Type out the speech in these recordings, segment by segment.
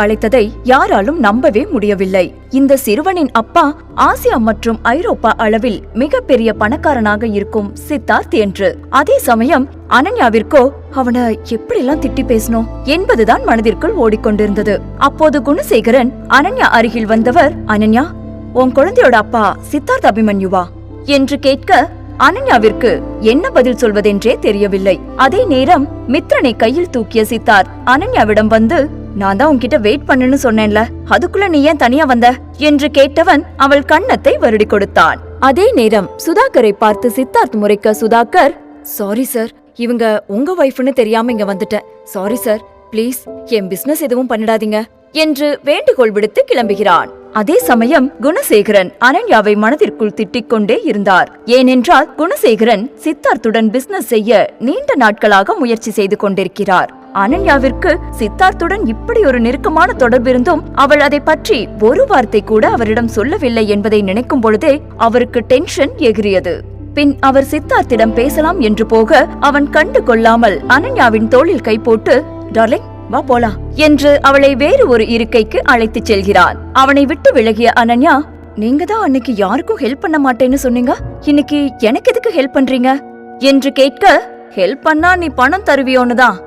அழைத்ததை யாராலும் நம்பவே முடியவில்லை. இந்த சிறுவனின் அப்பா ஆசியா மற்றும் ஐரோப்பா அளவில் மிகப்பெரிய பணக்காரனாக இருக்கும் சித்தார்த் என்று. அதே சமயம் அனன்யாவிற்கோ அவன எப்படிலாம் திட்டி பேசணும் என்பதுதான் மனதிற்குள் ஓடிக்கொண்டிருந்தது. அப்போது குணசேகரன் அனன்யா அருகில் வந்தவர் அனன்யா உன் குழந்தையோட அப்பா சித்தார்த் அபிமன்யுவா? என்று கேட்க அனன்யாவிற்கு என்ன பதில் சொல்வதென்றே தெரியவில்லை. அதே நேரம் மித்ரனை கையில் தூக்கிய சித்தார்த் அனன்யாவிடம் வந்து நான் தான் உன்கிட்ட வெயிட் பண்ணுன்னு சொன்னேன்ல. அதுக்குள்ள நீ ஏன் தனியா வந்த? என்று கேட்டவன் அவள் கன்னத்தை வருடி கொடுத்தான். அதே நேரம் சுதாகரை பார்த்து சித்தார்த் முறைக்க சுதாகர் சாரி சார் இவங்க உங்க ஒய்ஃப்னு தெரியாம இங்க வந்துட்டேன். சாரி சார் ப்ளீஸ் என் பிசினஸ் எதுவும் பண்ணிடாதீங்க. என்று வேண்டுகோள் விடுத்து கிளம்புகிறான். அதே சமயம் குணசேகரன் அனன்யாவை மனதிற்குள் திட்டிக் கொண்டே இருந்தார். ஏனென்றால் குணசேகரன் சித்தார்த்துடன் பிசினஸ் செய்ய நீண்ட நாட்களாக முயற்சி செய்து கொண்டிருக்கிறார். அனன்யாவிற்கு சித்தார்த்துடன் இப்படி ஒரு நெருக்கமான தொடர்பிருந்தும் அவள் அதை பற்றி ஒரு வார்த்தை கூட அவரிடம் சொல்லவில்லை என்பதை நினைக்கும் பொழுதே அவருக்கு டென்ஷன் எகிரியது பின் அவர் சித்தார்த்திடம் பேசலாம் என்று போக அவன் கண்டு கொள்ளாமல் அனன்யாவின் தோளில் கை போட்டு டார்லிங் வா போலாம் என்று அவளை வேறு ஒரு இருக்கைக்கு அழைத்துச் செல்கிறான். அவனை விட்டு விலகிய அனன்யா நீங்க தான் அன்னைக்கு யாருக்கும் ஹெல்ப் பண்ண மாட்டேன்னு சொன்னீங்க? இன்னைக்கு எனக்கு எதுக்கு ஹெல்ப் பண்றீங்க? என்று கேட்க ஹெல்ப் பண்ணா நீ பணம் தருவியோன்னு தான்.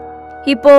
இப்போ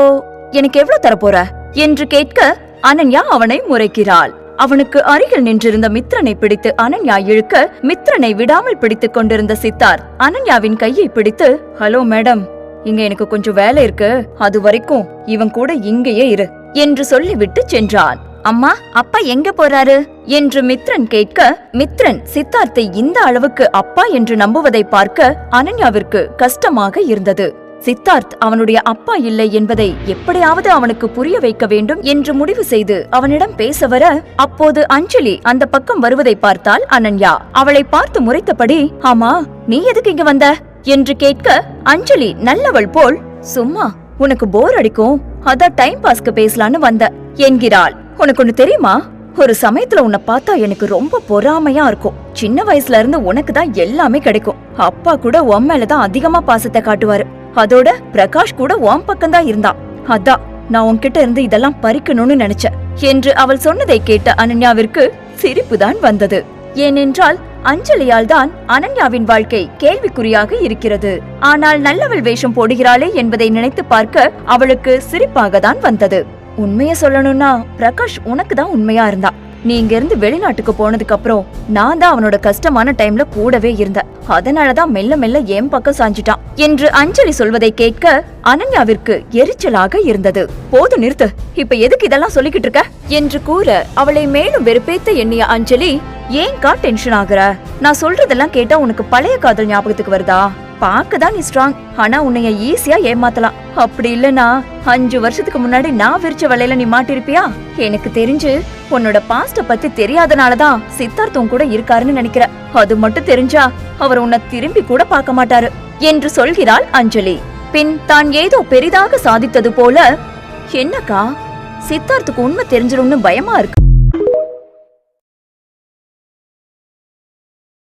எனக்கு எவ்வளவு தரப்போற? என்று கேட்க அனன்யா அவனை முறைக்கிறாள். அவனுக்கு அருகில் நின்றிருந்த மித்ரனை பிடித்து அனன்யா இழுக்க மித்ரனை விடாமல் பிடித்துக் கொண்டிருந்த சித்தார்த் அனன்யாவின் கையை பிடித்து ஹலோ மேடம் இங்க எனக்கு கொஞ்சம் வேலை இருக்கு. அது வரைக்கும் இவன் கூட இங்கேயே இரு என்று சொல்லிவிட்டு சென்றான். அம்மா அப்பா எங்க போறாரு? என்று மித்ரன் கேட்க மித்ரன் சித்தார்த்தை இந்த அளவுக்கு அப்பா என்று நம்புவதை பார்க்க அனன்யாவிற்கு கஷ்டமாக இருந்தது. சித்தார்த் அவனுடைய அப்பா இல்லை என்பதை எப்படியாவது அவனுக்கு புரிய வைக்க வேண்டும் என்று முடிவு செய்து அவனிடம் பேச வர அப்போது அஞ்சலி அந்த பக்கம் வருவதை பார்த்தால் அனன்யா அவளை பார்த்து முறைத்தபடி ஆமா நீ எதுக்கு இங்க வந்த? என்று கேட்க அஞ்சலி நல்லவள் போல். சும்மா உனக்கு போர் அடிக்கும். அதான் டைம் பாஸ்க்கு பேசலான்னு வந்த என்கிறாள். உனக்கு ஒண்ணு தெரியுமா? ஒரு சமயத்துல உன்னை பார்த்தா எனக்கு ரொம்ப பொறாமையா இருக்கும். சின்ன வயசுல இருந்து உனக்கு தான் எல்லாமே கிடைக்கும். அப்பா கூட உன் மேலதான் அதிகமா பாசத்தை காட்டுவாரு. அதோட பிரகாஷ் கூட உன் பக்கம் தான் இருந்தான் அதான் நான் உன்கிட்ட இருந்து இதெல்லாம் பறிக்கணும்னு நினைச்சேன். என்று அவள் சொன்னதை கேட்ட அனன்யாவிற்கு சிரிப்பு தான் வந்தது. ஏனென்றால் அஞ்சலியால் தான் அனன்யாவின் வாழ்க்கை கேள்விக்குறியாக இருக்கிறது. ஆனால் நல்லவள் வேஷம் போடுகிறாளே என்பதை நினைத்து பார்க்க அவளுக்கு சிரிப்பாக தான் வந்தது. உண்மைய சொல்லணும்னா பிரகாஷ் உனக்கு தான் உண்மையா இருந்தா. நீங்க இருந்து வெளிநாட்டுக்கு போனதுக்கு அப்புறம் நான் தான் அவனோட கஷ்டமான டைம்ல கூடவே இருந்தேன் அதனாலதான் மெல்ல மெல்ல என் பக்கம் சாஞ்சிட்டான். என்று அஞ்சலி சொல்வதை கேட்க அனன்யாவிற்கு எரிச்சலாக இருந்தது. போது நிறுத்து இப்ப எதுக்கு இதெல்லாம் சொல்லிக்கிட்டு இருக்க? என்று கூற அவளை மேலும் வெறுப்பேத்த எண்ணிய அஞ்சலி ஏன்கா டென்ஷன் ஆகுற? நான் சொல்றதெல்லாம் கேட்டா உனக்கு பழைய காதல் ஞாபகத்துக்கு வருதா? பார்க்கதான் நீ ஸ்ட்ராங் ஆனா உன்னைய ஈஸியா ஏமாத்தலாம். அப்படி இல்லனா அஞ்சு வருஷத்துக்கு முன்னாடி நான் விரிச்ச வலையில நீ மாட்டிருப்பியா? எனக்கு தெரிஞ்சு உன்னோட பாஸ்ட பத்தி தெரியாதனாலதான் சித்தார்த் உன் கூட இருக்காருன்னு நினைக்கிற. அது மட்டும் தெரிஞ்சா அவர் உன்னை திரும்பி கூட பார்க்க மாட்டாரு என்று சொல்கிறாள் அஞ்சலி. பின் தான் ஏதோ பெரிதாக சாதித்தது போல என்னக்கா சித்தார்த்துக்கு உண்மை தெரிஞ்சிடும்னு பயமா இருக்கு?